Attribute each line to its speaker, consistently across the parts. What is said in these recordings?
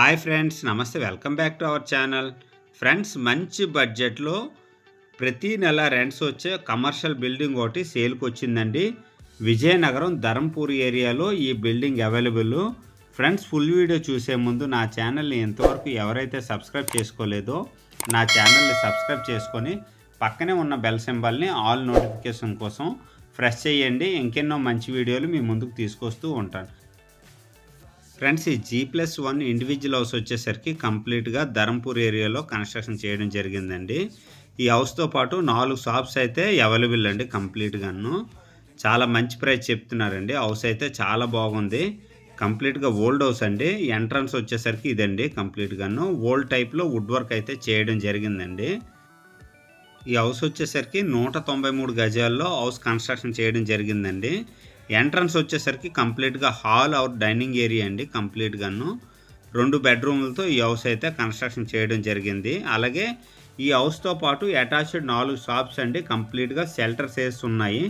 Speaker 1: Hi friends నమస్తే. Welcome back to our channel. Friends మంచి బడ్జెట్లో ప్రతి నెల రెంట్స్ వచ్చే కమర్షియల్ బిల్డింగ్ ఒకటి సేల్కి వచ్చిందండి. విజయనగరం ధరంపూర్ ఏరియాలో ఈ building available. Friends full video చూసే ముందు నా ఛానల్ని ఎంతవరకు ఎవరైతే సబ్స్క్రైబ్ చేసుకోలేదో నా ఛానల్ని సబ్స్క్రైబ్ చేసుకొని పక్కనే ఉన్న బెల్ సింబల్ని ఆల్ నోటిఫికేషన్ కోసం ఫ్రెష్ చేయండి. ఇంకెన్నో మంచి వీడియోలు మీ ముందుకు తీసుకొస్తూ ఉంటాను. ఫ్రెండ్స్ ఈ G plus one individual house వచ్చేసరికి కంప్లీట్గా ధరంపూర్ ఏరియాలో కన్స్ట్రక్షన్ చేయడం జరిగిందండి. ఈ హౌస్తో పాటు నాలుగు షాప్స్ అయితే అవైలబుల్ అండి కంప్లీట్గాను. చాలా మంచి ప్రైస్ చెప్తున్నారండి. హౌస్ అయితే చాలా బాగుంది. కంప్లీట్గా ఓల్డ్ హౌస్ అండి. ఎంట్రన్స్ వచ్చేసరికి ఇదండి కంప్లీట్గాను. ఓల్డ్ టైప్లో వుడ్ వర్క్ అయితే చేయడం జరిగిందండి. ఈ హౌస్ వచ్చేసరికి నూట తొంభై మూడు గజాల్లో హౌస్ కన్స్ట్రక్షన్ చేయడం జరిగిందండి. ఎంట్రన్స్ వచ్చేసరికి కంప్లీట్గా హాల్ ఆర్ డైనింగ్ ఏరియా అండి కంప్లీట్గాను రెండు బెడ్రూమ్లతో ఈ హౌస్ అయితే కన్స్ట్రక్షన్ చేయడం జరిగింది. అలాగే ఈ హౌస్తో పాటు అటాచ్డ్ నాలుగు షాప్స్ అండి కంప్లీట్గా షెల్టర్స్ వేసి ఉన్నాయి.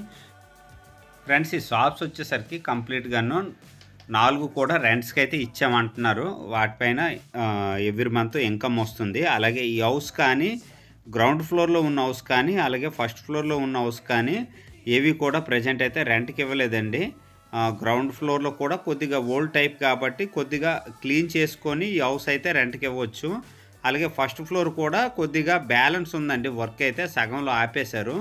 Speaker 1: ఫ్రెండ్స్ ఈ షాప్స్ వచ్చేసరికి కంప్లీట్గాను నాలుగు కూడా రెంట్స్కి అయితే ఇచ్చామంటున్నారు. వాటిపైన ఎవ్రీ మంత్ ఇన్కమ్ వస్తుంది. అలాగే ఈ హౌస్ కానీ గ్రౌండ్ ఫ్లోర్లో ఉన్న హౌస్ కానీ అలాగే ఫస్ట్ ఫ్లోర్లో ఉన్న హౌస్ కానీ ఏవి కూడా ప్రజెంట్ అయితే రెంట్కి ఇవ్వలేదండి. గ్రౌండ్ ఫ్లోర్లో కూడా కొద్దిగా ఓల్డ్ టైప్ కాబట్టి కొద్దిగా క్లీన్ చేసుకొని ఈ హౌస్ అయితే రెంట్కి ఇవ్వచ్చు. అలాగే ఫస్ట్ ఫ్లోర్ కూడా కొద్దిగా బ్యాలెన్స్ ఉందండి. వర్క్ అయితే సగంలో ఆపేశారు.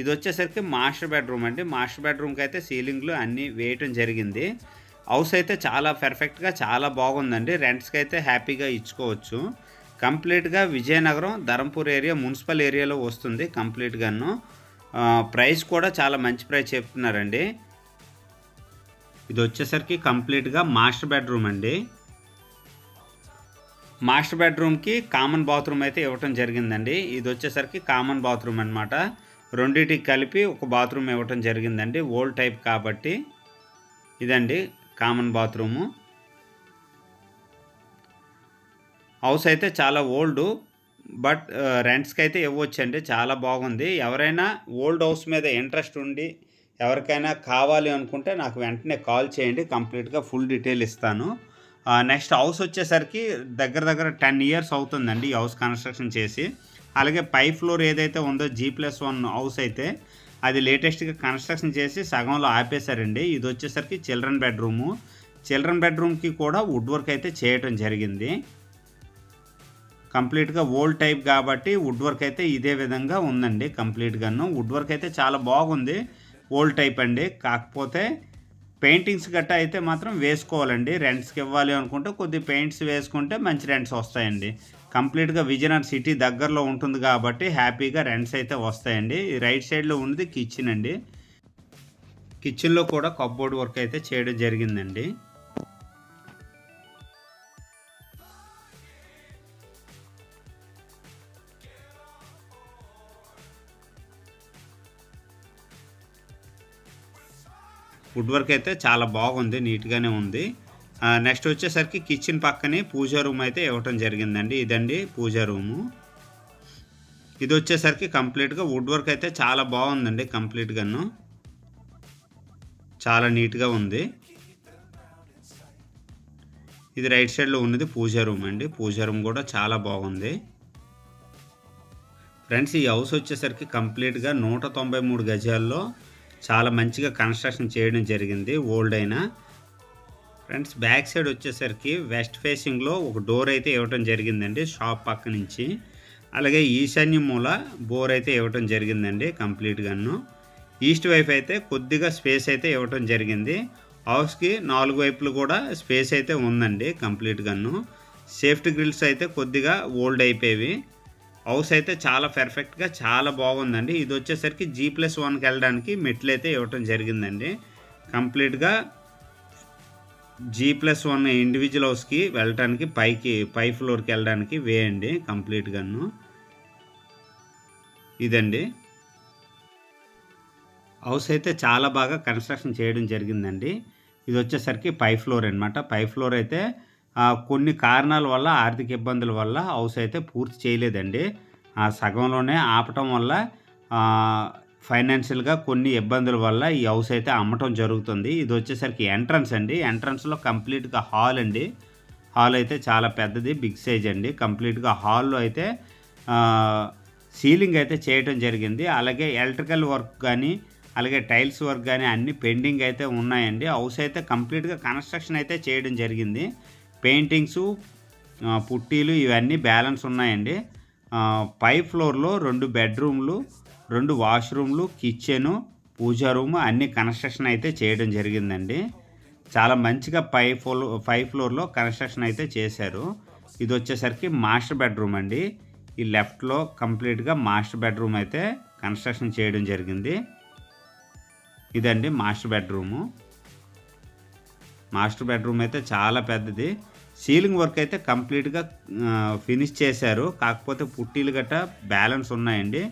Speaker 1: ఇది వచ్చేసరికి మాస్టర్ బెడ్రూమ్ అండి. మాస్టర్ బెడ్రూమ్కి అయితే సీలింగ్లు అన్నీ వేయటం జరిగింది. హౌస్ అయితే చాలా పర్ఫెక్ట్గా చాలా బాగుందండి. రెంట్స్కి అయితే హ్యాపీగా ఇచ్చుకోవచ్చు. కంప్లీట్గా విజయనగరం ధరంపూర్ ఏరియా మున్సిపల్ ఏరియాలో వస్తుంది కంప్లీట్గాను ప్రైస్ కూడా చాలా మంచి ప్రైస్ చెప్తున్నారండి. ఇది వచ్చేసరికి కంప్లీట్గా మాస్టర్ బెడ్రూమ్ అండి. మాస్టర్ బెడ్రూమ్కి కామన్ బాత్రూమ్ అయితే ఇవ్వటం జరిగిందండి. ఇది వచ్చేసరికి కామన్ బాత్రూమ్ అనమాట రెండింటికి కలిపి ఒక బాత్రూమ్ ఇవ్వటం జరిగిందండి. ఓల్డ్ టైప్ కాబట్టి. ఇదండి కామన్ బాత్రూము. హౌస్ అయితే చాలా ఓల్డ్. బట్ రెంట్స్కి అయితే ఇవ్వచ్చండి. చాలా బాగుంది. ఎవరైనా ఓల్డ్ హౌస్ మీద ఇంట్రెస్ట్ ఉండి ఎవరికైనా కావాలి అనుకుంటే నాకు వెంటనే కాల్ చేయండి. కంప్లీట్గా ఫుల్ డీటెయిల్ ఇస్తాను. నెక్స్ట్ హౌస్ వచ్చేసరికి దగ్గర దగ్గర టెన్ ఇయర్స్ అవుతుందండి ఈ హౌస్ కన్స్ట్రక్షన్ చేసి. అలాగే పై ఫ్లోర్ ఏదైతే ఉందో జీ ప్లస్ వన్ హౌస్ అయితే అది లేటెస్ట్గా కన్స్ట్రక్షన్ చేసి సగంలో ఆపేశారండి. ఇది వచ్చేసరికి చిల్డ్రన్ బెడ్రూము. చిల్డ్రన్ బెడ్రూమ్కి కూడా వుడ్ వర్క్ అయితే చేయటం జరిగింది. కంప్లీట్గా ఓల్డ్ టైప్ కాబట్టి వుడ్ వర్క్ అయితే ఇదే విధంగా ఉందండి కంప్లీట్గాను వుడ్ వర్క్ అయితే చాలా బాగుంది. ఓల్డ్ టైప్ అండి. కాకపోతే పెయింటింగ్స్ గట్టా అయితే మాత్రం వేసుకోవాలండి. రెంట్స్కి ఇవ్వాలి అనుకుంటే కొద్ది పెయింట్స్ వేసుకుంటే మంచి రెంట్స్ వస్తాయండి. కంప్లీట్గా విజయనగర్ సిటీ దగ్గరలో ఉంటుంది కాబట్టి హ్యాపీగా రెంట్స్ అయితే వస్తాయండి. రైట్ సైడ్లో ఉన్నది కిచెన్ అండి. కిచెన్లో కూడా కప్బోర్డ్ వర్క్ అయితే చేయడం జరిగిందండి. వుడ్ వర్క్ అయితే చాలా బాగుంది నీట్గానే ఉంది. నెక్స్ట్ వచ్చేసరికి కిచెన్ పక్కనే పూజా రూమ్ అయితే ఇవ్వటం జరిగిందండి. ఇదండి పూజా రూము. ఇది వచ్చేసరికి కంప్లీట్గా వుడ్ వర్క్ అయితే చాలా బాగుందండి కంప్లీట్గాను. చాలా నీట్గా ఉంది. ఇది రైట్ సైడ్లో ఉన్నది పూజా రూమ్ అండి. పూజా రూమ్ కూడా చాలా బాగుంది. ఫ్రెండ్స్ ఈ హౌస్ వచ్చేసరికి కంప్లీట్గా నూట తొంభై మూడు గజాల్లో చాలా మంచిగా కన్స్ట్రక్షన్ చేయడం జరిగింది ఓల్డ్ అయినా. ఫ్రెండ్స్ బ్యాక్ సైడ్ వచ్చేసరికి వెస్ట్ ఫేసింగ్లో ఒక డోర్ అయితే ఇవ్వటం జరిగిందండి షాప్ పక్క నుంచి. అలాగే ఈశాన్య మూల బోర్ అయితే ఇవ్వటం జరిగిందండి కంప్లీట్గాను ఈస్ట్ వైపు అయితే కొద్దిగా స్పేస్ అయితే ఇవ్వటం జరిగింది. హౌస్కి నాలుగు వైపులు కూడా స్పేస్ అయితే ఉందండి కంప్లీట్గాను సేఫ్టీ గ్రిల్స్ అయితే కొద్దిగా ఓల్డ్ అయిపోయేవి. హౌస్ అయితే చాలా పెర్ఫెక్ట్గా చాలా బాగుందండి. ఇది వచ్చేసరికి జీ ప్లస్ వన్కి వెళ్ళడానికి మెట్లు అయితే ఇవ్వటం జరిగిందండి. కంప్లీట్గా జీ ప్లస్ వన్ ఇండివిజువల్ హౌస్కి వెళ్ళటానికి పైకి పై ఫ్లోర్కి వెళ్ళడానికి వేయండి కంప్లీట్గాను ఇదండి. హౌస్ అయితే చాలా బాగా కన్స్ట్రక్షన్ చేయడం జరిగిందండి. ఇది వచ్చేసరికి పై ఫ్లోర్ అనమాట పై ఫ్లోర్ అయితే కొన్ని కారణాల వల్ల ఆర్థిక ఇబ్బందుల వల్ల హౌస్ అయితే పూర్తి చేయలేదండి. ఆ సగంలోనే ఆపటం వల్ల ఫైనాన్షియల్గా కొన్ని ఇబ్బందుల వల్ల ఈ హౌస్ అయితే అమ్మటం జరుగుతుంది. ఇది వచ్చేసరికి ఎంట్రన్స్ అండి. ఎంట్రన్స్లో కంప్లీట్గా హాల్ అండి. హాల్ అయితే చాలా పెద్దది బిగ్ సైజ్ అండి. కంప్లీట్గా హాల్లో అయితే సీలింగ్ అయితే చేయటం జరిగింది. అలాగే ఎలక్ట్రికల్ వర్క్ కానీ అలాగే టైల్స్ వర్క్ కానీ అన్ని పెండింగ్ అయితే ఉన్నాయండి. హౌస్ అయితే కంప్లీట్గా కన్స్ట్రక్షన్ అయితే చేయడం జరిగింది. పెయింటింగ్సు పుట్టీలు ఇవన్నీ బ్యాలెన్స్ ఉన్నాయండి. పై ఫ్లోర్లో రెండు బెడ్రూమ్లు రెండు వాష్రూమ్లు కిచెను పూజా రూమ్ అన్ని కన్స్ట్రక్షన్ అయితే చేయడం జరిగిందండి. చాలా మంచిగా పై ఫ్లో పై ఫ్లోర్లో కన్స్ట్రక్షన్ అయితే చేశారు. ఇది వచ్చేసరికి మాస్టర్ బెడ్రూమ్ అండి. ఈ లెఫ్ట్లో కంప్లీట్గా మాస్టర్ బెడ్రూమ్ అయితే కన్స్ట్రక్షన్ చేయడం జరిగింది. ఇదండి మాస్టర్ బెడ్రూము. మాస్టర్ బెడ్రూమ్ అయితే చాలా పెద్దది. సీలింగ్ వర్క్ అయితే కంప్లీట్గా ఫినిష్ చేశారు. కాకపోతే పుట్టీలు గట్ట బ్యాలెన్స్ ఉన్నాయండి.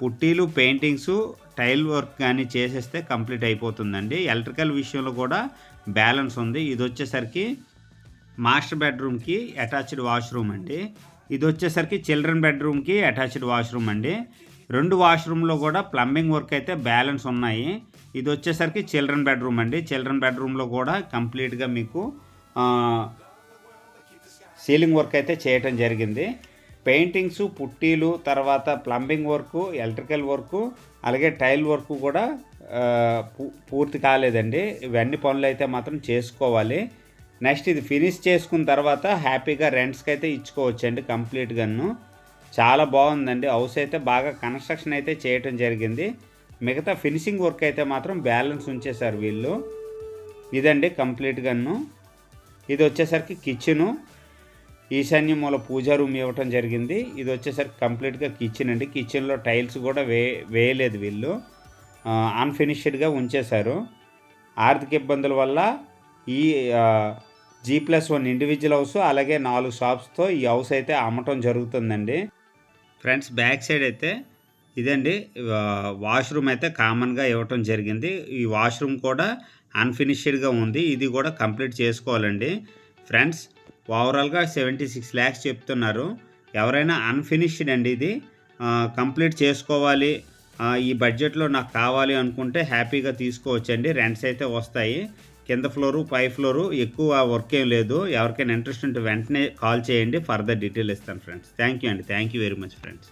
Speaker 1: పుట్టీలు పెయింటింగ్స్ టైల్ వర్క్ కానీ చేసేస్తే కంప్లీట్ అయిపోతుందండి. ఎలక్ట్రికల్ విషయంలో కూడా బ్యాలెన్స్ ఉంది. ఇది వచ్చేసరికి మాస్టర్ బెడ్రూమ్కి అటాచ్డ్ వాష్రూమ్ అండి. ఇది వచ్చేసరికి చిల్డ్రన్ బెడ్రూమ్కి అటాచ్డ్ వాష్రూమ్ అండి. రెండు వాష్రూమ్లో కూడా ప్లంబింగ్ వర్క్ అయితే బ్యాలెన్స్ ఉన్నాయి. ఇది వచ్చేసరికి చిల్డ్రన్ బెడ్రూమ్ అండి. చిల్డ్రన్ బెడ్రూమ్లో కూడా కంప్లీట్గా మీకు సీలింగ్ వర్క్ అయితే చేయటం జరిగింది. పెయింటింగ్స్ పుట్టీలు తర్వాత ప్లంబింగ్ వర్క్ ఎలక్ట్రికల్ వర్క్ అలాగే టైల్ వర్క్ కూడా పూ- పూర్తి కాలేదండి. ఇవన్నీ పనులు అయితే మాత్రం చేసుకోవాలి. నెక్స్ట్ ఇది ఫినిష్ చేసుకున్న తర్వాత హ్యాపీగా రెంట్స్కి అయితే ఇచ్చుకోవచ్చండి కంప్లీట్గాను చాలా బాగుందండి. హౌస్ అయితే బాగా కన్స్ట్రక్షన్ అయితే చేయటం జరిగింది. మిగతా ఫినిషింగ్ వర్క్ అయితే మాత్రం బ్యాలెన్స్ ఉంచేశారు వీళ్ళు. ఇదండి కంప్లీట్గాను ఇది వచ్చేసరికి కిచెను. ఈశాన్య మూల పూజా రూమ్ ఇవ్వటం జరిగింది. ఇది వచ్చేసరికి కంప్లీట్గా కిచెన్ అండి. కిచెన్లో టైల్స్ కూడా వే వేయలేదు వీళ్ళు. అన్ఫినిష్డ్గా ఉంచేశారు. ఆర్థిక ఇబ్బందుల వల్ల ఈ G plus one individual house అలాగే నాలుగు షాప్స్తో ఈ హౌస్ అయితే అమ్మటం జరుగుతుందండి. ఫ్రెండ్స్ బ్యాక్ సైడ్ అయితే ఇదండి. వాష్రూమ్ అయితే కామన్గా ఇవ్వటం జరిగింది. ఈ వాష్రూమ్ కూడా అన్ఫినిష్డ్గా ఉంది. ఇది కూడా కంప్లీట్ చేసుకోవాలండి. ఫ్రెండ్స్ ఓవరాల్గా సెవెంటీ సిక్స్ ల్యాక్స్ చెప్తున్నారు. ఎవరైనా అన్ఫినిష్డ్ అండి ఇది. కంప్లీట్ చేసుకోవాలి. ఈ బడ్జెట్లో నాకు కావాలి అనుకుంటే హ్యాపీగా తీసుకోవచ్చండి. రెంట్స్ అయితే వస్తాయి. కింద ఫ్లోరు పై ఫ్లోరు ఎక్కువ వర్క్ ఏం లేదు. ఎవరికైనా ఇంట్రెస్ట్ ఉంటే వెంటనే కాల్ చేయండి. ఫర్దర్ డీటెయిల్ ఇస్తాను ఫ్రెండ్స్. థ్యాంక్ యూ అండి. Thank you very much friends.